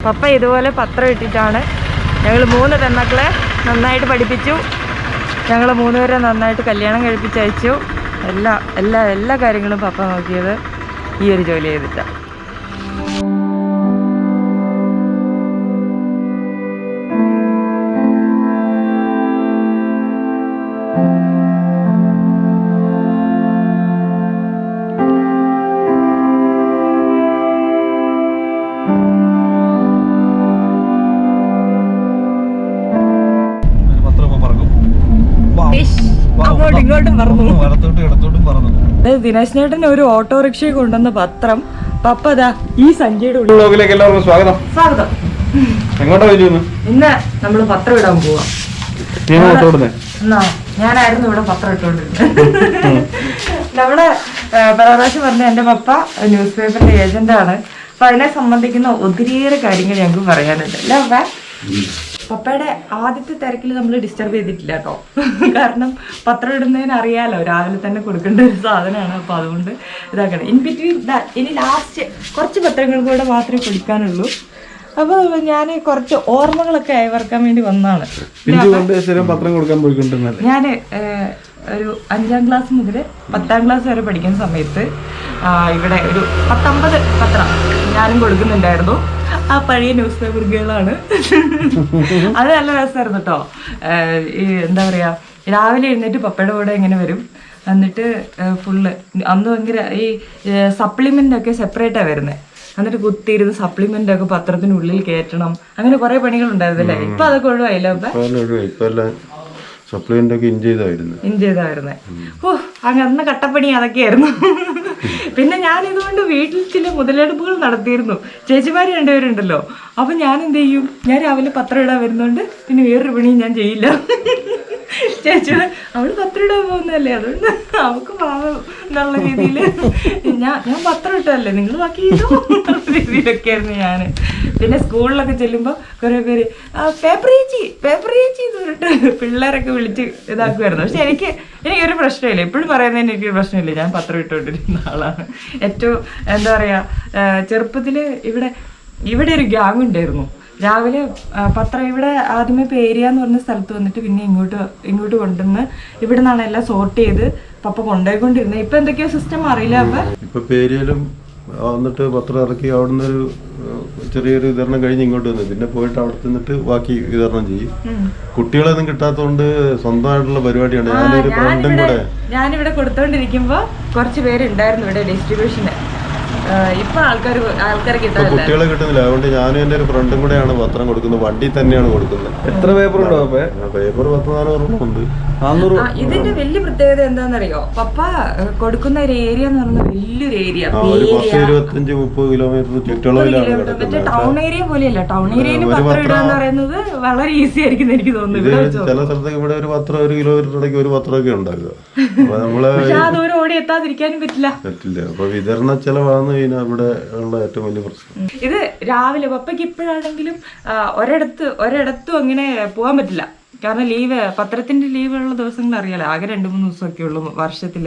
പപ്പ ഇതുപോലെ പത്രം ഇട്ടിട്ടാണ്. ഞങ്ങൾ മൂന്ന് പെൺമക്കളെ നന്നായിട്ട് പഠിപ്പിച്ചു. ഞങ്ങൾ മൂന്നുപേരെ നന്നായിട്ട് കല്യാണം കഴിപ്പിച്ചയച്ചു എല്ലാ എല്ലാ എല്ലാ കാര്യങ്ങളും പപ്പ നോക്കിയത് ഈ ഒരു ജോലി ചെയ്തിട്ടാണ് ഇങ്ങോട്ടും പറഞ്ഞു വലത്തോട്ടും ഇടത്തോട്ടും ഒരു ഓട്ടോറിക്ഷ കൊണ്ടുവന്ന പത്രം. പപ്പതാ ഈ സഞ്ചിയുടെ ഉള്ളിൽ. ബ്ലോഗിലേക്ക് എല്ലാവർക്കും സ്വാഗതം. സ്വാഗതം. എങ്ങോട്ടാ ഇന്ന് നമ്മൾ പത്രം ഇടാൻ പോവാ. ഞാനായിരുന്നു ഇവിടെ പത്രം ഇട്ടുകൊണ്ടിരുന്നത്. നമ്മുടെ പരാമർശം പറഞ്ഞ എന്റെ പപ്പ ന്യൂസ് പേപ്പറിന്റെ ഏജന്റാണ് അപ്പൊ അതിനെ സംബന്ധിക്കുന്ന ഒത്തിരിയേറെ കാര്യങ്ങൾ ഞങ്ങൾക്ക് പറയാനുണ്ട്. അല്ലേ പപ്പ? പപ്പയുടെ ആദ്യത്തെ തിരക്കിൽ നമ്മൾ ഡിസ്റ്റർബ് ചെയ്തിട്ടില്ല കേട്ടോ. കാരണം പത്രം ഇടുന്നതിന് അറിയാലോ രാവിലെ തന്നെ കൊടുക്കേണ്ട ഒരു സാധനമാണ്. അപ്പോൾ അതുകൊണ്ട് ഇതാക്കണം ഇൻ ബിറ്റ്വീൻ ഇനി ലാസ്റ്റ് കുറച്ച് പത്രങ്ങൾ കൂടെ മാത്രമേ കൊടുക്കാനുള്ളൂ അപ്പോൾ ഞാൻ കുറച്ച് ഓർമ്മകളൊക്കെ അയവർക്കാൻ വേണ്ടി വന്നതാണ്. പത്രം കൊടുക്കാൻ പോയിക്കൊണ്ടിരുന്നത് ഞാൻ ഒരു അഞ്ചാം ക്ലാസ് മുതൽ പത്താം ക്ലാസ് വരെ പഠിക്കുന്ന സമയത്ത് ഇവിടെ ഒരു പത്തൊമ്പത് പത്രം ഞാനും കൊടുക്കുന്നുണ്ടായിരുന്നു. ആ പഴയ ന്യൂസ് പേപ്പർ ഗേളാണ് അത് നല്ല രസമായിരുന്നു കേട്ടോ ഈ എന്താ പറയുക രാവിലെ എഴുന്നേറ്റ് പപ്പയുടെ കൂടെ ഇങ്ങനെ വരും. എന്നിട്ട് ഫുള്ള് അന്ന് ഭയങ്കര ഈ സപ്ലിമെന്റ് ഒക്കെ സെപ്പറേറ്റാണ് വരുന്നത് എന്നിട്ട് കുത്തിയിരുന്ന് സപ്ലിമെന്റ് ഒക്കെ പത്രത്തിനുള്ളിൽ കയറ്റണം. അങ്ങനെ കുറെ പണികൾ ഉണ്ടായിരുന്നല്ലേ ഇപ്പൊ അതൊക്കെ ഒഴിവായില്ല സപ്ലിമെന്റ് ഒക്കെ ഇൻ ചെയ്തായിരുന്നു ഇൻ ചെയ്തായിരുന്നേ ഓ അങ്ങ് അന്ന് കട്ടപ്പണി അതൊക്കെയായിരുന്നു. പിന്നെ ഞാൻ ഇതുകൊണ്ട് വീട്ടിൽ ചില മുതലെടുപ്പുകൾ നടത്തിയിരുന്നു. ചേച്ചിമാർ രണ്ടുപേരുണ്ടല്ലോ. അപ്പൊ ഞാൻ എന്ത് ചെയ്യും ഞാൻ രാവിലെ പത്രം ഇടാൻ വരുന്നുണ്ട് പിന്നെ വേറൊരു പണിയും ഞാൻ ചെയ്യില്ല. ചേച്ചി അവൾ പത്രം ഇടാൻ പോകുന്നതല്ലേ? അതുകൊണ്ട് അവക്ക് പാവം എന്നുള്ള രീതിയിൽ ഞാൻ ഞാൻ പത്രം ഇട്ടതല്ലേ? നിങ്ങൾ ബാക്കി ചെയ്തോ എന്നുള്ള രീതിയിലൊക്കെയായിരുന്നു ഞാൻ പിന്നെ സ്കൂളിലൊക്കെ ചെല്ലുമ്പോൾ കുറേ പേര് പേപ്പർ ചേച്ചി പേപ്പർ ചേച്ചി എന്ന് പറഞ്ഞിട്ട് പിള്ളേരൊക്കെ വിളിച്ച് ഇതാക്കുമായിരുന്നു പക്ഷെ എനിക്ക് എനിക്കൊരു പ്രശ്നമില്ല. എപ്പോഴും പറയുന്നതിന് എനിക്കൊരു പ്രശ്നമില്ല. ഞാൻ പത്രം ഇട്ടുകൊണ്ടിരുന്ന ആളാണ്. ഏറ്റവും എന്താ പറയുക ചെറുപ്പത്തിൽ ഇവിടെ ഇവിടെ ഒരു ഗ്യാങ് ഉണ്ടായിരുന്നു. രാവിലെ പത്രം ഇവിടെ ആദ്യമേ പേരിയ എന്ന് പറഞ്ഞ സ്ഥലത്ത് വന്നിട്ട് പിന്നെ ഇങ്ങോട്ട് ഇങ്ങോട്ട് കൊണ്ടുവന്ന് ഇവിടെ നിന്നാണ് എല്ലാം സോർട്ട് ചെയ്ത് പപ്പ കൊണ്ടുപോയിക്കൊണ്ടിരുന്നത്. ഇപ്പൊ എന്തൊക്കെയോ സിസ്റ്റം അറിയില്ല അപ്പൊ? ഇപ്പൊ പേരിയലും വന്നിട്ട് പത്രം ഇറക്കി അവിടുന്ന് ഒരു ചെറിയൊരു വിതരണം കഴിഞ്ഞ് ഇങ്ങോട്ട് വന്നു. പിന്നെ പോയിട്ട് അവിടെ നിന്നിട്ട് ബാക്കി വിതരണം ചെയ്യും. കുട്ടികളൊന്നും കിട്ടാത്തതുകൊണ്ട് സ്വന്തമായിട്ടുള്ള പരിപാടിയാണ്. ഞാനൊരു ഫ്രണ്ടും ഞാനിവിടെ കൂടെ ഞാനിവിടെ കൊടുത്തോണ്ടിരിക്കുമ്പോ കുറച്ച് പേരുണ്ടായിരുന്നു ഇവിടെ ഡിസ്ട്രിബ്യൂഷന് ഇപ്പൊ ആൾക്കാർ ആൾക്കാരെ കിട്ടാനില്ല കുട്ടികളെ കിട്ടുന്നില്ല. അതുകൊണ്ട് ഞാനും എന്റെ ഒരു ഫ്രണ്ടും കൂടെയാണ് പത്രം കൊടുക്കുന്നത്. വണ്ടി തന്നെയാണ് കൊടുക്കുന്നത്. എത്ര പേപ്പർ ഉണ്ടോ പേപ്പർ പത്ത് നാന്നൂറ്. ഇതിന്റെ വലിയ പ്രത്യേകത എന്താണെന്നറിയോ പപ്പ കൊടുക്കുന്ന ഒരു ഏരിയ എന്ന് പറഞ്ഞാൽ വലിയൊരു ഏരിയ. ഇരുപത്തഞ്ച് മുപ്പത് കിലോമീറ്റർ ചുറ്റളവിലാണ് മറ്റേ ടൗൺ ഏരിയ പോലെയല്ല. ടൗൺ ഏരിയയിൽ പത്രം എന്ന് പറയുന്നത് വളരെ ഈസി ആയിരിക്കും എനിക്ക് തോന്നുന്നു. ഇവിടെ ചില സ്ഥലത്തൊക്കെ ഇവിടെ ഒരു പത്രം ഒരു കിലോമീറ്റർ ഇടയ്ക്ക് ഒരു പത്രമൊക്കെ ഉണ്ടാക്കുക. അപ്പൊ നമ്മൾ പക്ഷെ ആ ദൂരം ഓടി എത്താതിരിക്കാനും പറ്റില്ല. പറ്റില്ല. അപ്പൊ വിതരണ ചെലവാണ് ഇവിടെ ഉള്ള ഏറ്റവും വലിയ പ്രശ്നം. ഇത് രാവിലെ പപ്പയ്ക്ക് ഇപ്പോഴാണെങ്കിലും ഒരിടത്ത് ഒരിടത്തും അങ്ങനെ പോകാൻ പറ്റില്ല. കാരണം ലീവ് പത്രത്തിന്റെ ലീവ് ഉള്ള ദിവസങ്ങൾ അറിയാലോ ആകെ രണ്ട് മൂന്ന് ദിവസമൊക്കെ ഉള്ളൂ വർഷത്തിൽ.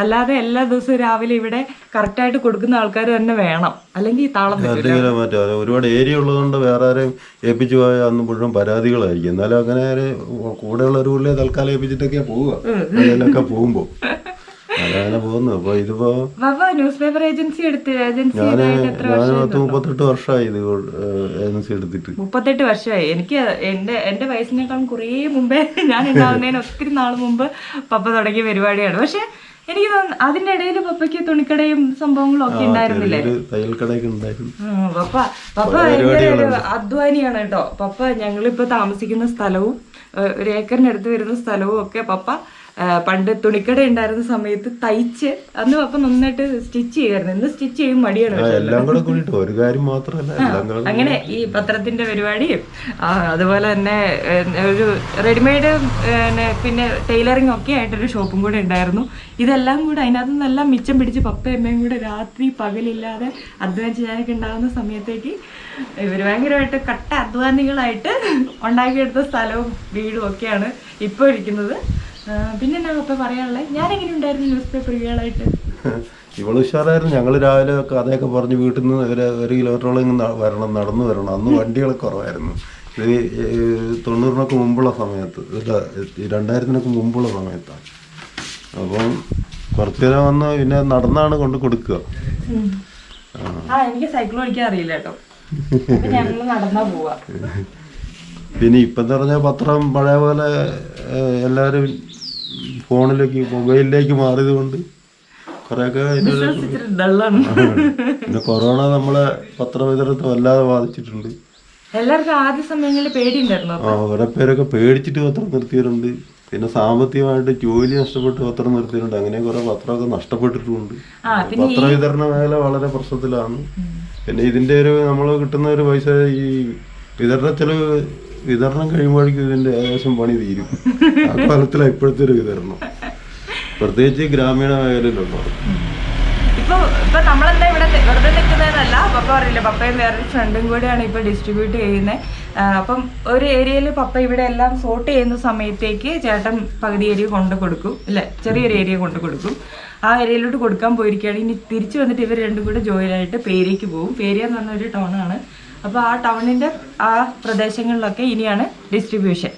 അല്ലാതെ എല്ലാ ദിവസവും രാവിലെ ഇവിടെ കറക്റ്റായിട്ട് കൊടുക്കുന്ന ആൾക്കാർ തന്നെ വേണം. അല്ലെങ്കിൽ താളം ഒരുപാട് ഏരിയ ഉള്ളതുകൊണ്ട് വേറെ ആരെയും ഏൽപ്പിച്ചു പോയാൽ അന്ന് മുഴുവൻ പരാതികളായിരിക്കും. എന്നാലും അങ്ങനെ കൂടെയുള്ള ഒരു തൽക്കാലം ഏൽപ്പിച്ചിട്ടൊക്കെയാ പോവുക. അതിലൊക്കെ അതങ്ങനെ പോകുന്നു. അപ്പൊ ഇതിപ്പോ ന്യൂസ് പേപ്പർ ഏജൻസി എടുത്ത് ഏജൻസി ഞാൻ പത്ത് മുപ്പത്തെട്ട് വർഷമായി ഇത് ഏജൻസി എടുത്തിട്ട്. മുപ്പത്തെട്ട് വർഷമായി. എനിക്ക് എന്റെ എന്റെ വയസ്സിനേക്കാളും കുറേ മുമ്പേ ഞാൻ ഉണ്ടാവുന്നതിന് ഒത്തിരി നാൾ മുമ്പ് പപ്പ തുടങ്ങിയ പരിപാടിയാണ്. പക്ഷെ എനിക്ക് തോന്നുന്നു അതിന്റെ ഇടയിൽ പപ്പയ്ക്ക് തുണിക്കടയും സംഭവങ്ങളും ഒക്കെ ഉണ്ടായിരുന്നില്ലേ? പപ്പ പപ്പ ഭയങ്കര ഒരു അധ്വാനിയാണ് കേട്ടോ. പപ്പ ഞങ്ങളിപ്പോ താമസിക്കുന്ന സ്ഥലവും ഒരു ഏക്കറിനടുത്ത് വരുന്ന സ്ഥലവും ഒക്കെ പപ്പ പണ്ട് തുണിക്കട ഉണ്ടായിരുന്ന സമയത്ത് തയ്ച്ച് അന്ന് അപ്പൊ നന്നായിട്ട് സ്റ്റിച്ച് ചെയ്യായിരുന്നു. ഇന്ന് സ്റ്റിച്ച് ചെയ്യും മടിയാണ് എല്ലാം കൂടെ കൂടിയിട്ട് ഒരു കാര്യം മാത്രമല്ല അങ്ങനെ ഈ പത്രത്തിന്റെ പരിപാടിയും അതുപോലെ തന്നെ ഒരു റെഡിമെയ്ഡ് പിന്നെ ടൈലറിംഗ് ഒക്കെ ആയിട്ടൊരു ഷോപ്പും കൂടെ ഉണ്ടായിരുന്നു. ഇതെല്ലാം കൂടെ അതിനകത്ത് നിന്നെല്ലാം മിച്ചം പിടിച്ച് പപ്പ അമ്മയും കൂടെ രാത്രി പകലില്ലാതെ അധ്വാനിച്ച് ഞാനൊക്കെ ഉണ്ടാകുന്ന സമയത്തേക്ക് ഇവർ ഭയങ്കരമായിട്ട് കട്ട അധ്വാനികളായിട്ട് ഉണ്ടാക്കിയെടുത്ത സ്ഥലവും വീടും ഒക്കെയാണ് ഇപ്പോൾ ഇരിക്കുന്നത്. പിന്നെ എന്നാ പപ്പ പറയാനുള്ളത് ഞാൻ എങ്ങനെ ഉണ്ടായിരുന്നു ന്യൂസ് പേപ്പർ ഇയാളായിട്ട്? ഇവൾ ഉഷാറായിരുന്നു. ഞങ്ങൾ രാവിലെ കഥയൊക്കെ പറഞ്ഞ് വീട്ടിൽ നിന്ന് ഒരു ഒരു കിലോമീറ്ററോളം ഇങ്ങനെ വരണം നടന്നു വരണം. അന്ന് വണ്ടികൾ കുറവായിരുന്നു. ഇത് തൊണ്ണൂറിനൊക്കെ മുമ്പുള്ള സമയത്ത്. രണ്ടായിരത്തിനൊക്കെ മുമ്പുള്ള സമയത്താണ് അപ്പം കുറച്ചു നേരം വന്ന് പിന്നെ നടന്നാണ് കൊണ്ട് കൊടുക്കുക. ആ എനിക്ക് സൈക്കിൾ ഓടിക്കാൻ അറിയില്ല കേട്ടോ. അപ്പൊ ഞങ്ങൾ നടന്നാ പോവാ. പിന്നെ ഇപ്പം എന്ന് പറഞ്ഞാൽ പത്രം പഴയ പോലെ എല്ലാവരും ഫോണിലേക്ക് മൊബൈലിലേക്ക് മാറിയത് കൊണ്ട് കുറേയൊക്കെ പിന്നെ കൊറോണ നമ്മളെ പത്രവിതരണത്തെ വല്ലാതെ ബാധിച്ചിട്ടുണ്ട്. എല്ലാവർക്കും ആദ്യ സമയങ്ങളിൽ പേടിയുണ്ടായിരുന്നു ആ ഓരോ പേരൊക്കെ പേടിച്ചിട്ട് പത്രം നിർത്തിയിട്ടുണ്ട് പിന്നെ സാമ്പത്തികമായിട്ട് ജോലി നഷ്ടപ്പെട്ട് പത്രം നിർത്തിയിട്ടുണ്ട് അങ്ങനെ കുറെ പത്രമൊക്കെ നഷ്ടപ്പെട്ടിട്ടുണ്ട്. പത്രവിതരണ മേഖല വളരെ പ്രശ്നത്തിലാണ് പിന്നെ ഇതിന്റെ ഒരു നമ്മൾ കിട്ടുന്ന ഒരു പൈസ ഈ വിതരണ ചെലവ് വിതരണം കഴിയുമ്പോഴേക്കും ഇതിന്റെ ഏകദേശം പണി തീരും. ആ കാലത്തിലാണ് ഇപ്പോഴത്തെ ഒരു വിതരണം. പ്രത്യേകിച്ച് ഗ്രാമീണ മേഖലയിലുണ്ടോ ഇപ്പൊ നമ്മളെന്താ ഇവിടെ വെറുതെ നിൽക്കുന്നതല്ല പപ്പ പറയില്ല പപ്പയും വേറൊരു ഫ്രണ്ടും കൂടെയാണ് ഇപ്പൊ ഡിസ്ട്രിബ്യൂട്ട് ചെയ്യുന്നത് അപ്പം ഒരു ഏരിയയിൽ പപ്പ ഇവിടെ എല്ലാം സോർട്ട് ചെയ്യുന്ന സമയത്തേക്ക് ചേട്ടൻ പകുതി ഏരിയ കൊണ്ട് കൊടുക്കും അല്ലെ? ചെറിയൊരു ഏരിയ കൊണ്ട് കൊടുക്കും. ആ ഏരിയയിലോട്ട് കൊടുക്കാൻ പോയിരിക്കുകയാണ്. ഇനി തിരിച്ചു വന്നിട്ട് ഇവർ രണ്ടും കൂടെ ജോയിൻ ആയിട്ട് പേരയ്ക്ക് പോകും. പേരിയെന്ന് പറഞ്ഞ ഒരു ടൗണാണ് അപ്പോൾ ആ ടൗണിന്റെ ആ പ്രദേശങ്ങളിലൊക്കെ ഇനിയാണ് ഡിസ്ട്രിബ്യൂഷൻ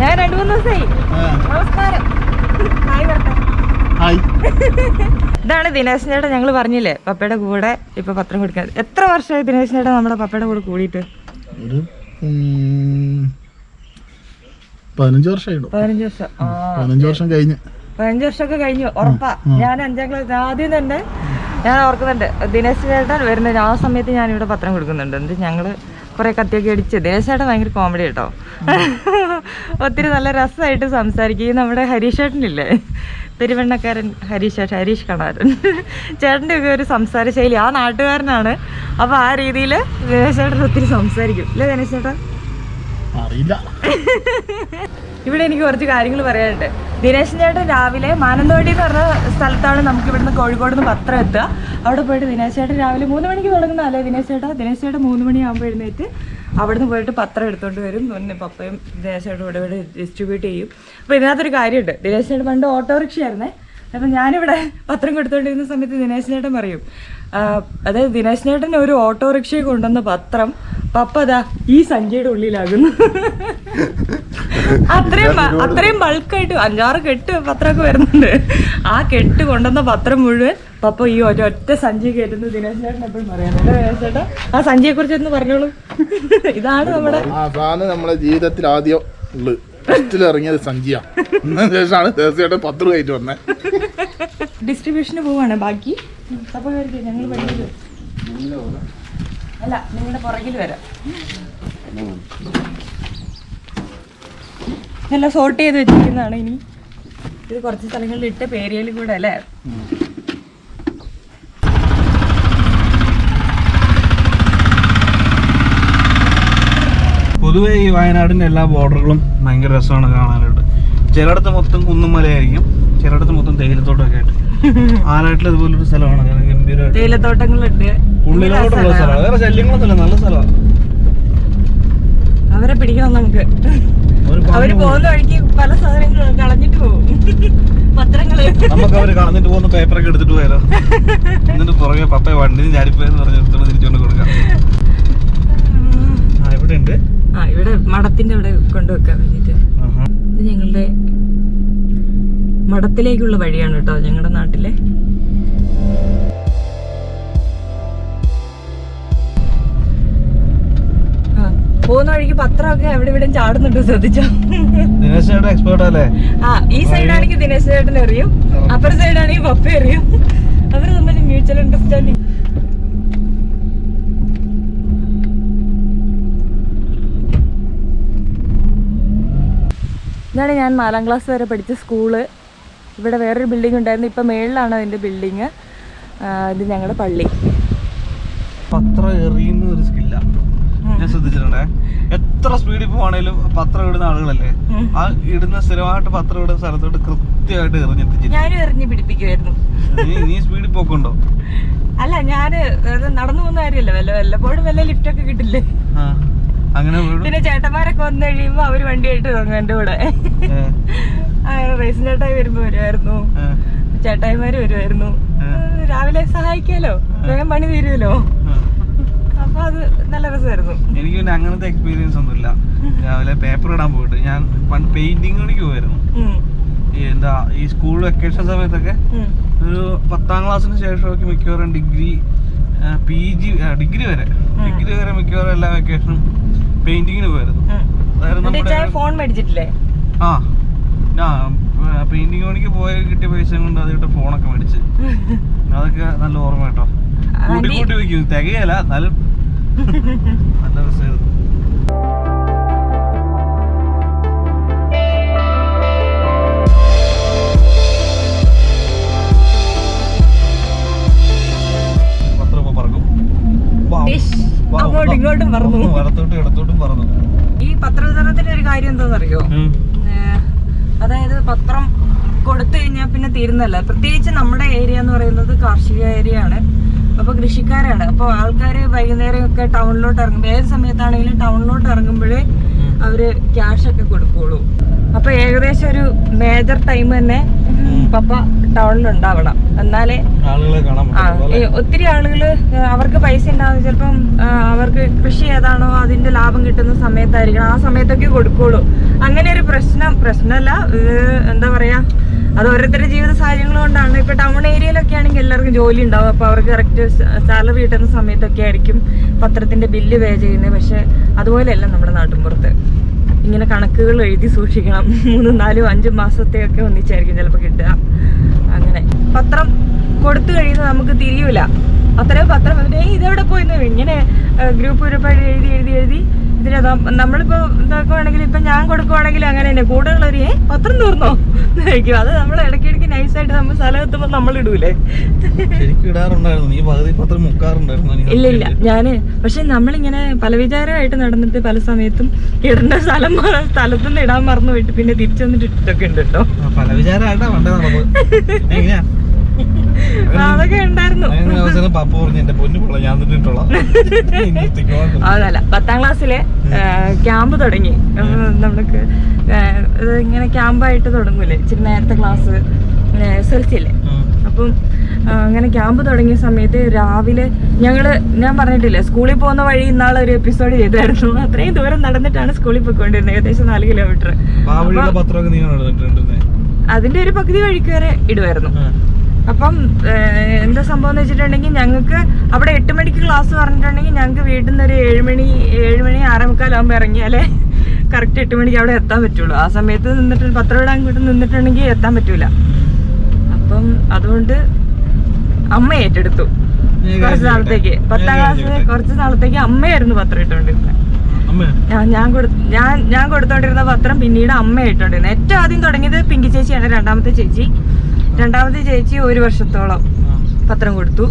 ഞാൻ രണ്ടു മൂന്ന് ദിവസമായി. നമസ്കാരം. ഹായ് ഇതാണ് ദിനേശൻ ചേട്ടൻ ഞങ്ങൾ പറഞ്ഞില്ലേ പപ്പയുടെ കൂടെ ഇപ്പൊ പത്രം കൊടുക്കാൻ. എത്ര വർഷമായി ദിനേശൻ ചേട്ടൻ നമ്മുടെ പപ്പയുടെ കൂടെ കൂടിയിട്ട്? ഒരു പതിനഞ്ച് വർഷം. പതിനഞ്ച് വർഷം കഴിഞ്ഞ്. പതിനഞ്ച് വർഷമൊക്കെ കഴിഞ്ഞു ഉറപ്പാ. ഞാൻ അഞ്ചാം ക്ലാസ് ആദ്യം തന്നെ ഞാൻ ഓർക്കുന്നുണ്ട് ദിനേശ് ചേട്ടൻ വരുന്ന ആ സമയത്ത് ഞാൻ ഇവിടെ പത്രം കൊടുക്കുന്നുണ്ട്. എന്ത് ഞങ്ങൾ കുറെ കത്തിയൊക്കെ അടിച്ച് ദിനേശ് ചേട്ടൻ ഭയങ്കര കോമഡി കേട്ടോ ഒത്തിരി നല്ല രസമായിട്ട് സംസാരിക്കും. ഈ നമ്മുടെ ഹരീഷ് ചേട്ടനില്ലേ? തിരുവണ്ണക്കാരൻ ഹരീഷ് ചേട്ടൻ ഹരീഷ് കണാരൻ. ചേട്ടന്റെ ഒക്കെ ഒരു സംസാര ശൈലി. ആ നാട്ടുകാരനാണ്. അപ്പോൾ ആ രീതിയിൽ ദിനേശ് ചേട്ടൻ ഒത്തിരി സംസാരിക്കും. ഇല്ലേ ദിനേശ് ചേട്ടൻ അറിയില്ല. ഇവിടെ എനിക്ക് കുറച്ച് കാര്യങ്ങൾ പറയാനുണ്ട്. ദിനേശൻ ചേട്ടൻ രാവിലെ മാനന്തവാടി എന്ന് പറഞ്ഞ സ്ഥലത്താണ് നമുക്ക് ഇവിടുന്ന് കോഴിക്കോട് നിന്ന് പത്രം എത്തുക. അവിടെ പോയിട്ട് ദിനേശ് ചേട്ടൻ രാവിലെ മൂന്ന് മണിക്ക് തുടങ്ങുന്നതല്ലേ ദിനേശ് ചേട്ടാ? ദിനേശ് ചേട്ടൻ മൂന്ന് മണിയാകുമ്പോൾ എഴുന്നേറ്റ് അവിടുന്ന് പോയിട്ട് പത്രം എടുത്തുകൊണ്ട് വരും. പിന്നെ പപ്പയും ദിനേശ് ചേട്ടൻ ഇവിടെ ഇവിടെ ഡിസ്ട്രിബ്യൂട്ട് ചെയ്യും. അപ്പോൾ ഇതിനകത്തൊരു കാര്യമുണ്ട്. ദിനേശ് ചേട്ടൻ പണ്ട് ഓട്ടോറിക്ഷ ആയിരുന്നേ. അപ്പം ഞാനിവിടെ പത്രം കൊടുത്തുകൊണ്ടിരുന്ന സമയത്ത് ദിനേശ് ചേട്ടൻ പറയും അതായത് ദിനേശ് ചേട്ടൻ ഒരു ഓട്ടോറിക്ഷയെ കൊണ്ടുവന്ന പത്രം പപ്പ അതാ ഈ സഞ്ചിയുടെ ഉള്ളിലാകുന്നു. അത്രയും അത്രയും ബൾക്കായിട്ട് അഞ്ചാറ് കെട്ട് പത്രമൊക്കെ വരുന്നുണ്ട്. ആ കെട്ട് കൊണ്ടുവന്ന പത്രം മുഴുവൻ പപ്പ ഈ ഒറ്റ ഒറ്റ സഞ്ചി കയറ്റുന്നു ദിനേശ് ചേട്ടൻ എപ്പോഴും പറയാനുണ്ട് ചേട്ടാ ആ സഞ്ചിയെ കുറിച്ച് ഒന്ന് പറഞ്ഞോളൂ. ഇതാണ് നമ്മുടെ നമ്മുടെ ജീവിതത്തിൽ ആദ്യം ഉള്ളത് ഫസ്റ്റിൽ ഇറങ്ങിയത് സഞ്ചിയ. ശേഷമാണ് തീർച്ചയായിട്ടും പത്ത് ആയിട്ട് വന്നത് ഡിസ്ട്രിബ്യൂഷന് പോവാണ് ബാക്കി. ഞങ്ങൾ പഠിക്കല്ലോ അല്ല നിങ്ങളുടെ പുറകിൽ വരാം. ഇതെല്ലാം സോർട്ട് ചെയ്ത് വെച്ചിരിക്കുന്നതാണ് ഇനി. ഇത് കുറച്ച് സ്ഥലങ്ങളിൽ ഇട്ട പേരിയയിൽ കൂടെ അല്ലേ? പൊതുവെ ഈ വയനാടിന്റെ എല്ലാ ബോർഡറുകളും ഭയങ്കര രസമാണ് കാണാനായിട്ട്. ചിലയിടത്ത് മൊത്തം കുന്നുമലയായിരിക്കും ചിലയിടത്ത് മൊത്തം തേയിലത്തോട്ടമൊക്കെ ആയിട്ട്. ആനാട്ടിൽ ഇതുപോലൊരു സ്ഥലമാണ് ഗംഭീരമായിട്ട്. തേയിലത്തോട്ടങ്ങളുണ്ട് ഉള്ളിലോട്ടുള്ള സ്ഥലമാണ്. വേറെ ശല്യങ്ങളൊന്നുമില്ല നല്ല സ്ഥലമാണ്. അവരെ പിടിക്കണം നമുക്ക്. അവർ പോകുന്ന വഴിക്ക് പല സാധനങ്ങളും കളഞ്ഞിട്ട് പോകും. പത്രങ്ങൾ. നമുക്ക് അവർ കളഞ്ഞിട്ട് പോകുന്ന പേപ്പറൊക്കെ എടുത്തിട്ട് പോയാലോ? എന്നിട്ട് പുറകെ പപ്പ വണ്ടി ഞാരിപ്പോയെന്ന് പറഞ്ഞ് എടുത്തോണ്ട് തിരിച്ചുകൊണ്ട് കൊടുക്കാം. ആ ഇവിടെ ഉണ്ട് ആ ഇവിടെ മഠത്തിന്റെ അവിടെ കൊണ്ടുവെക്കാൻ വേണ്ടിട്ട് ഇത് ഞങ്ങളുടെ മഠത്തിലേക്കുള്ള വഴിയാണ് കേട്ടോ ഞങ്ങളുടെ നാട്ടിലെ. പോകുന്ന വഴിക്ക് പത്രമൊക്കെ എവിടെ ഇവിടെ ചാടുന്നുണ്ട് ശ്രദ്ധിച്ചോ? ദിനേശ് എക്സ്പേർട്ട് അല്ലേ? ആ ഈ സൈഡാണെങ്കിൽ ദിനേശ് ചേട്ടൻ അറിയും അപ്പർ സൈഡാണെങ്കിൽ പപ്പ എറിയും. അവർ തമ്മിൽ മ്യൂച്വൽ അണ്ടർസ്റ്റാൻഡിങ് ഇതാണ് ഞാൻ നാലാം ക്ലാസ് വരെ പഠിച്ച സ്കൂൾ. ഇവിടെ വേറൊരു ബിൽഡിംഗ് ഉണ്ടായിരുന്നു. ഇപ്പം മേളിലാണ് അതിന്റെ ബിൽഡിങ് ഇത് ഞങ്ങളുടെ പള്ളി. പത്രം സ്കില്ല ഞാൻ ശ്രദ്ധിച്ചിട്ടുണ്ടേ. എത്ര സ്പീഡിൽ പോവാണേലും പത്രം ഇടുന്ന ആളുകളല്ലേ? ആ ഇടുന്ന സ്ഥിരമായിട്ട് പത്രം ഇടുന്ന സ്ഥലത്തോട്ട് കൃത്യമായിട്ട് എറിഞ്ഞെത്തിച്ചു ഞാനും എറിഞ്ഞ് പിടിപ്പിക്കുമായിരുന്നു നീ നീ സ്പീഡിൽ പോക്കുണ്ടോ? അല്ല ഞാൻ നടന്നു പോകുന്ന കാര്യമല്ല. വല്ല വല്ലപ്പോഴും വല്ല ലിഫ്റ്റ് ഒക്കെ കിട്ടില്ലേ? അങ്ങനെ പിന്നെ ചേട്ടന്മാരൊക്കെ വന്നു കഴിയുമ്പോ അവർ വണ്ടിയായിട്ട് തുടങ്ങും എന്റെ കൂടെ. റേസിന്റെ ചേട്ടായി വരുമ്പോ വരുമായിരുന്നു ചേട്ടായിമാര് വരുമായിരുന്നു രാവിലെ സഹായിക്കാലോ? വേഗം പണി തീരുമല്ലോ. അപ്പൊ അത് നല്ല രസമായിരുന്നു. എനിക്ക് പിന്നെ അങ്ങനത്തെ എക്സ്പീരിയൻസ് ഒന്നുമില്ല. രാവിലെ പേപ്പർ ഇടാൻ പോയിട്ട് ഞാൻ പണ്ട് പെയിന്റിങ് പണിക്ക് പോയിരുന്നു. എന്താ ഈ സ്കൂൾ വെക്കേഷൻ സമയത്തൊക്കെ ഒരു പത്താം ക്ലാസ്സിന് ശേഷമൊക്കെ മിക്കവാറും ഡിഗ്രി പി ജി ഡിഗ്രി വരെ. ഡിഗ്രി വരെ മിക്കവാറും എല്ലാ വെക്കേഷനും പെയിന്റിങ്ങിന് പോയിരുന്നു. ഫോൺ മേടിച്ചിട്ടില്ലേ? ആ പെയിന്റിങ് പണിക്ക് പോയ കിട്ടിയ പൈസ കൊണ്ട് അതിട്ട് ഫോണൊക്കെ മേടിച്ച്. അതൊക്കെ നല്ല ഓർമ്മ കേട്ടോ. തികയല്ല എന്നാലും നല്ല രസമായിരുന്നു. അങ്ങോട്ടും ഇങ്ങോട്ടും പറന്നു. വലത്തോട്ടും ഇടത്തോട്ടും പറന്നു. ഈ പത്രവിതരണത്തിന്റെ ഒരു കാര്യം എന്താണെന്നറിയോ? അറിയോ അതായത് പത്രം കൊടുത്തു കഴിഞ്ഞാൽ പിന്നെ തീരുന്നല്ല പ്രത്യേകിച്ച് നമ്മുടെ ഏരിയ എന്ന് പറയുന്നത് കാർഷിക ഏരിയ ആണ്. അപ്പൊ കൃഷിക്കാരാണ്. അപ്പോൾ ആൾക്കാർ വൈകുന്നേരം ഒക്കെ ടൗണിലോട്ട് ഇറങ്ങുമ്പോൾ ഏത് സമയത്താണെങ്കിലും ടൗണിലോട്ട് ഇറങ്ങുമ്പോഴേ അവർ ക്യാഷ് ഒക്കെ കൊടുക്കുള്ളൂ. അപ്പൊ ഏകദേശം ഒരു മേജർ ടൈം തന്നെ പപ്പ ടൗണിൽ ഉണ്ടാവണം എന്നാലേ ഒത്തിരി ആളുകൾ അവർക്ക് പൈസ ഉണ്ടാവും. ചിലപ്പം അവർക്ക് കൃഷി ഏതാണോ അതിന്റെ ലാഭം കിട്ടുന്ന സമയത്തായിരിക്കണം. ആ സമയത്തൊക്കെ കൊടുക്കുള്ളൂ. അങ്ങനെ ഒരു പ്രശ്നം പ്രശ്നമല്ല. എന്താ പറയാ അത് ഓരോരുത്തരുടെ ജീവിത സാഹചര്യങ്ങൾ കൊണ്ടാണ്. ഇപ്പൊ ടൗൺ ഏരിയയിലൊക്കെ ആണെങ്കിൽ എല്ലാവർക്കും ജോലി ഉണ്ടാവും. അപ്പൊ അവർക്ക് കറക്റ്റ് സാലറി കിട്ടുന്ന സമയത്തൊക്കെ ആയിരിക്കും പത്രത്തിന്റെ ബില്ല് പേ ചെയ്യുന്നത്. പക്ഷെ അതുപോലെയല്ല നമ്മുടെ നാട്ടിൻപുറത്ത് ഇങ്ങനെ കണക്കുകൾ എഴുതി സൂക്ഷിക്കണം. മൂന്നും നാലും അഞ്ചും മാസത്തെയൊക്കെ ഒന്നിച്ചായിരിക്കും ചിലപ്പോൾ കിട്ടുക. അങ്ങനെ. പത്രം കൊടുത്തു കഴിയുന്നത് നമുക്ക് തിരിയൂല. അത്രയും പത്രം. ഇതെവിടെ പോയിരുന്നു ഇങ്ങനെ ഗ്രൂപ്പ് ഒരുപാട് എഴുതി എഴുതി എഴുതി ഇതിന് നമ്മളിപ്പോ ഇതാക്കുവാണെങ്കിൽ ഇപ്പൊ ഞാൻ കൊടുക്കുവാണെങ്കിൽ അങ്ങനെ തന്നെ കൂടുതലുള്ളവര് ഏ പത്രം തീർന്നോ? കഴിക്കും അത് നമ്മൾ ഇടയ്ക്കിടയ്ക്ക് നൈസായിട്ട് നമ്മൾ സ്ഥലം എത്തുമ്പോൾ നമ്മൾ ഇടൂലേ? ഇല്ല ഇല്ല ഞാൻ പക്ഷെ നമ്മളിങ്ങനെ പല വിചാരമായിട്ട് നടന്നിട്ട് പല സമയത്തും ഇടേണ്ട സ്ഥലം സ്ഥലത്തു നിന്ന് ഇടാൻ മറന്നു പോയിട്ട് പിന്നെ തിരിച്ചു വന്നിട്ട് ഇട്ടിട്ടൊക്കെ ഉണ്ട് കേട്ടോ പല വിചാരമായിട്ടാ പണ്ടേ നടന്നത്. എങ്ങനെയാ? അതൊക്കെ ഉണ്ടായിരുന്നു. അതല്ല പത്താം ക്ലാസ്സിലെ ക്യാമ്പ് തുടങ്ങി. നമുക്ക് ഇങ്ങനെ ക്യാമ്പായിട്ട് തുടങ്ങൂലേ? ഇച്ചിരി നേരത്തെ ക്ലാസ് എസ് എൽ സി അല്ലേ അപ്പം അങ്ങനെ ക്യാമ്പ് തുടങ്ങിയ സമയത്ത് രാവിലെ ഞങ്ങൾ ഞാൻ പറഞ്ഞിട്ടില്ല സ്കൂളിൽ പോകുന്ന വഴി ഇന്നാളെ ഒരു എപ്പിസോഡ് ചെയ്തായിരുന്നു. അത്രയും ദൂരം നടന്നിട്ടാണ് സ്കൂളിൽ പോയിക്കൊണ്ടിരുന്നത് ഏകദേശം നാല് കിലോമീറ്റർ. അതിന്റെ ഒരു പകുതി വഴിക്ക് വരെ ഇടുമായിരുന്നു അപ്പം എന്താ സംഭവം എന്ന് വെച്ചിട്ടുണ്ടെങ്കിൽ ഞങ്ങൾക്ക് അവിടെ എട്ട് മണിക്ക് ക്ലാസ് പറഞ്ഞിട്ടുണ്ടെങ്കിൽ ഞങ്ങൾക്ക് വീട്ടിൽ നിന്ന് ഒരു ഏഴുമണി മണി ആറേമുക്കാലാകുമ്പോൾ ഇറങ്ങിയാലേ കറക്റ്റ് എട്ട് മണിക്ക് അവിടെ എത്താൻ പറ്റുള്ളൂ. ആ സമയത്ത് നിന്നിട്ട് പത്ര വിടാൻ കൂട്ടി നിന്നിട്ടുണ്ടെങ്കിൽ എത്താൻ പറ്റൂല. അപ്പം അതുകൊണ്ട് അമ്മ ഏറ്റെടുത്തു. കുറച്ച് നാളത്തേക്ക്. പത്താം ക്ലാസ് കുറച്ച് നാളത്തേക്ക് അമ്മയായിരുന്നു പത്രം ഇട്ടുകൊണ്ടിരുന്നത് ഞാൻ ഞാൻ ഞാൻ കൊടുത്തോണ്ടിരുന്ന പത്രം പിന്നീട് അമ്മ ഇട്ടോണ്ടിരുന്നത് ഏറ്റവും ആദ്യം തുടങ്ങിയത് പിങ്കി ചേച്ചിയാണ് രണ്ടാമത്തെ ചേച്ചി. രണ്ടാമത്തെ ചേച്ചി ഒരു വർഷത്തോളം പത്രം കൊടുത്തു.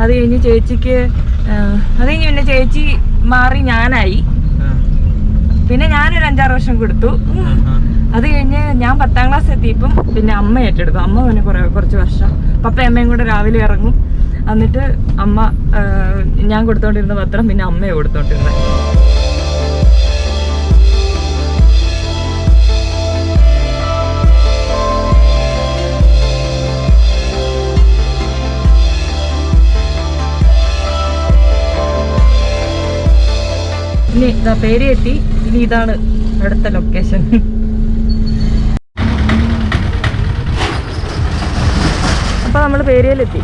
അത് കഴിഞ്ഞ് ചേച്ചിക്ക് അത് കഴിഞ്ഞ് പിന്നെ ചേച്ചി മാറി ഞാനായി. പിന്നെ ഞാനൊരു അഞ്ചാറ് വർഷം കൊടുത്തു. അത് കഴിഞ്ഞ് ഞാൻ പത്താം ക്ലാസ് എത്തിയപ്പം പിന്നെ അമ്മ ഏറ്റെടുത്തു. അമ്മ പിന്നെ കുറെ കുറച്ച് വർഷം. പപ്പ അമ്മയും കൂടെ രാവിലെ ഇറങ്ങും. എന്നിട്ട് അമ്മ ഞാൻ കൊടുത്തോണ്ടിരുന്ന പത്രം പിന്നെ അമ്മയെ കൊടുത്തോണ്ടിരുന്നത് ഇനി ഇതാ പേര് എത്തി. ഇനി ഇതാണ് അടുത്ത ലൊക്കേഷൻ അപ്പൊ നമ്മൾ പേരിയിലെത്തി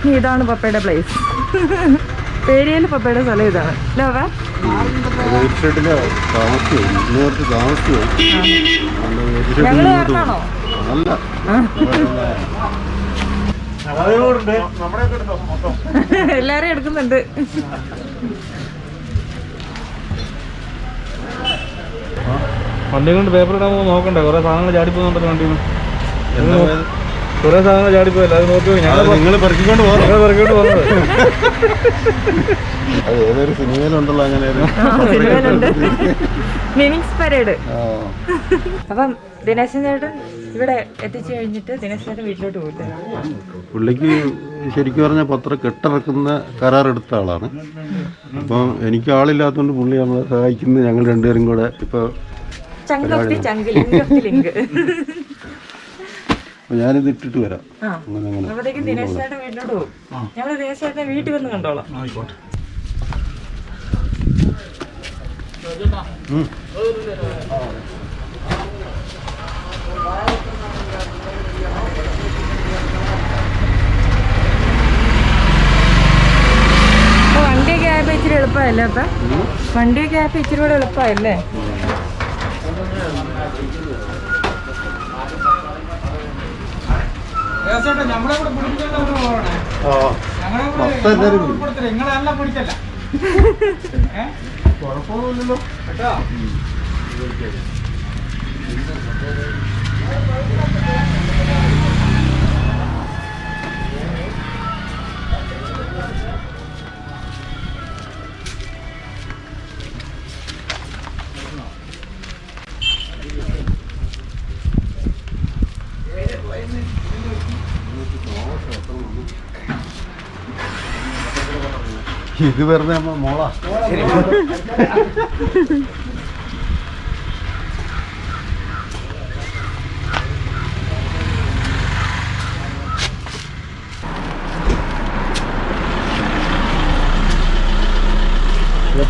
ഇനി ഇതാണ് പപ്പയുടെ പ്ലേസ് പേരിയയിൽ പപ്പയുടെ സ്ഥലം ഇതാണ്. അല്ലേ അല്ല. എല്ലാരും എടുക്കുന്നുണ്ട്. വണ്ടി കൊണ്ട് പേപ്പർ ഇടാൻ പോകുമ്പോൾ നോക്കണ്ടേ? കുറെ സാധനങ്ങൾ ചാടി പോകുന്നുണ്ടല്ലോ? കുറെ സാധനങ്ങൾ ചാടിപ്പോ അത് നോക്കി ഞങ്ങൾ നിങ്ങൾ പെറുക്കിക്കൊണ്ട് പോകാം ഞങ്ങൾ പിറകോട്ട് പോകുന്നത് അത് ഏതൊരു സിനിമയിലുണ്ടല്ലോ അങ്ങനെ മിനിങ്സ് പരേഡ്. അപ്പം ദിനേശൻ ചേട്ടൻ ഇവിടെ എത്തിച്ചു കഴിഞ്ഞിട്ട് ദിനേശൻ ചേട്ടൻ വീട്ടിലോട്ട് പോയില്ലേ പുള്ളിക്ക് ശരിക്കും പറഞ്ഞാൽ പത്രം കെട്ടിറക്കുന്ന കരാറെടുത്ത ആളാണ്. അപ്പം എനിക്ക് ആളില്ലാത്തതുകൊണ്ട് പുള്ളി നമ്മളെ സഹായിക്കുന്നത് ഞങ്ങൾ രണ്ടുപേരും കൂടെ ഇപ്പോൾ ചങ്ക് ലിങ്ക് ഓഫ് ദി ലിങ്ക് അപ്പോൾ ഞാനിത് ഇട്ടിട്ട് വരാം. ആ. അങ്ങനെ അങ്ങനെ. അപ്പോഴത്തേക്കും ദിനേശ് ചേട്ടൻ വീട്ടിലോട്ട് പോകും. ഞങ്ങൾ ദിനേശ് ചേട്ടനെ വീട്ടിൽ വന്ന് കണ്ടോളാം. ആയിക്കോട്ടെ. വണ്ടിയൊക്കെ ആയപ്പോ ഇച്ചിരി എളുപ്പമല്ലേ അപ്പൊ? വണ്ടിയൊക്കെ ആയപ്പോ ഇച്ചിരി കൂടെ എളുപ്പമല്ലേ? മൊത്തം എല്ലാവരും കൂടി. കുഴപ്പമൊന്നുമില്ലല്ലോ. ഇത് വെറുതെ മോളാ.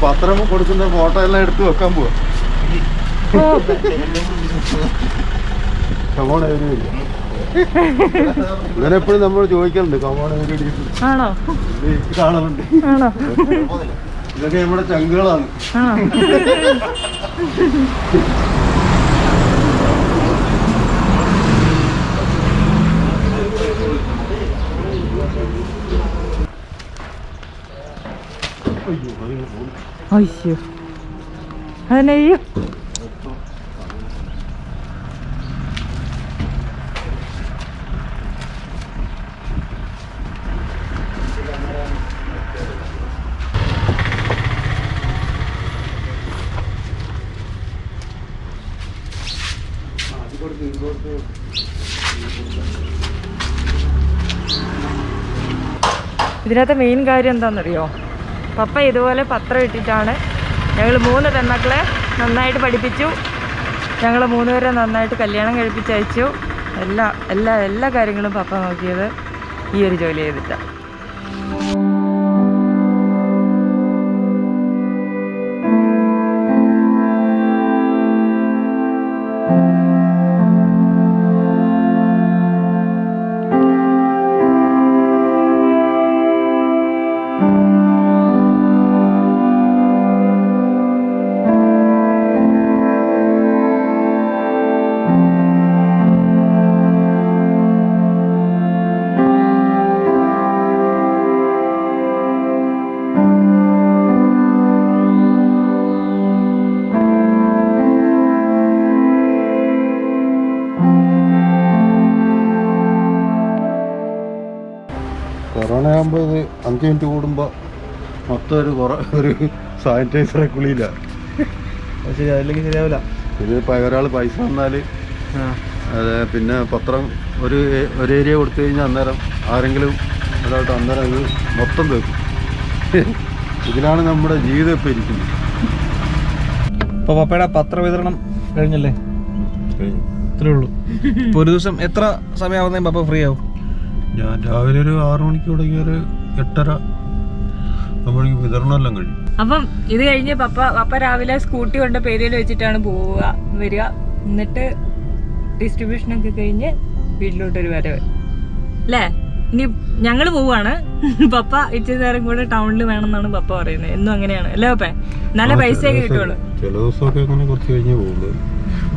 പത്രം കൊടുക്കുന്ന ഫോട്ടോ എല്ലാം എടുത്തു വെക്കാൻ പോവാ. എപ്പോഴും നമ്മൾ ചോദിക്കാറുണ്ട് ആണോ? കാണലുണ്ട് ആണോ? ഇതൊക്കെ നമ്മുടെ ചങ്കുകളാണ്. ആണോ? അയ്യോ ഇതിനകത്തെ മെയിൻ കാര്യം എന്താണെന്നറിയോ? പപ്പ ഇതുപോലെ പത്രം ഇട്ടിട്ടാണ് ഞങ്ങൾ മൂന്ന് പെൺമക്കളെ നന്നായിട്ട് പഠിപ്പിച്ചു. ഞങ്ങൾ മൂന്നുപേരെ നന്നായിട്ട് കല്യാണം കഴിപ്പിച്ചയച്ചു എല്ലാ എല്ലാ എല്ലാ കാര്യങ്ങളും പപ്പ നോക്കിയത് ഈ ഒരു ജോലി ചെയ്തിട്ടാണ് കൊറോണ ആകുമ്പോൾ ഇത് അഞ്ച് മിനിറ്റ് കൂടുമ്പോൾ മൊത്തം ഒരു കുറ ഒരു സാനിറ്റൈസറെ കുളിയില്ല ശരി അതില്ലെങ്കിൽ ശരിയാവില്ല. ഇത് ഒരാൾ പൈസ തന്നാൽ അതെ പിന്നെ പത്രം ഒരു ഒരു ഏരിയ കൊടുത്തു കഴിഞ്ഞാൽ അന്നേരം ആരെങ്കിലും അതായിട്ട് അന്നേരം ഇത് മൊത്തം തീർക്കും ഇതിലാണ് നമ്മുടെ ജീവിതം ഇപ്പോൾ ഇരിക്കുന്നത്. അപ്പോൾ പപ്പയുടെ പത്ര വിതരണം കഴിഞ്ഞല്ലേ ഇത്രേ ഉള്ളൂ. ഇപ്പോൾ ഒരു ദിവസം എത്ര സമയമാവുന്നതും പപ്പ ഫ്രീ ആവും? ഞാൻ രാവിലെ ഒരു ആറു മണിക്ക് തുടങ്ങിയ ഒരു എട്ടര അപ്പോഴേക്കും വിതരണം എല്ലാം കഴിയും അപ്പം ഇത് കഴിഞ്ഞ് പപ്പ പപ്പ രാവിലെ സ്കൂട്ടി കൊണ്ട് പേരിൽ വെച്ചിട്ടാണ് പോവുക വരിക. എന്നിട്ട് ഡിസ്ട്രിബ്യൂഷനൊക്കെ കഴിഞ്ഞ് വീട്ടിലോട്ടൊരു വരവ്. അല്ലേ? ഇനി ഞങ്ങൾ പോവാണ് പപ്പ ഇച്ചിരി നേരം കൂടെ ടൗണിൽ വേണമെന്നാണ് പപ്പ പറയുന്നത്. എന്നും അങ്ങനെയാണ്. അല്ലേ പപ്പേ? നല്ല പൈസ കിട്ടുള്ളൂ ചില ദിവസമൊക്കെ അങ്ങനെ കുറച്ച് കഴിഞ്ഞേ പോകുള്ളൂ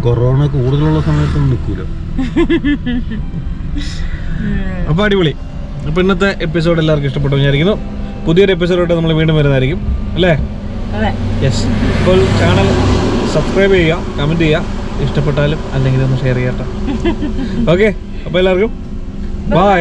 കൊറോണ കൂടുതലുള്ള സമയത്തൊന്നും നിൽക്കൂല അപ്പോൾ അടിപൊളി. അപ്പോൾ ഇന്നത്തെ എപ്പിസോഡ് എല്ലാവർക്കും ഇഷ്ടപ്പെട്ടു വിചാരിക്കുന്നു. പുതിയൊരു എപ്പിസോഡായിട്ട് നമ്മൾ വീണ്ടും വരുന്നതായിരിക്കും. അല്ലേ? യെസ് ഇപ്പോൾ ചാനൽ സബ്സ്ക്രൈബ് ചെയ്യുക കമന്റ് ചെയ്യുക. ഇഷ്ടപ്പെട്ടാലും അല്ലെങ്കിൽ ഒന്ന് ഷെയർ ചെയ്യട്ടെ. ഓക്കെ അപ്പോൾ എല്ലാവർക്കും ബായ്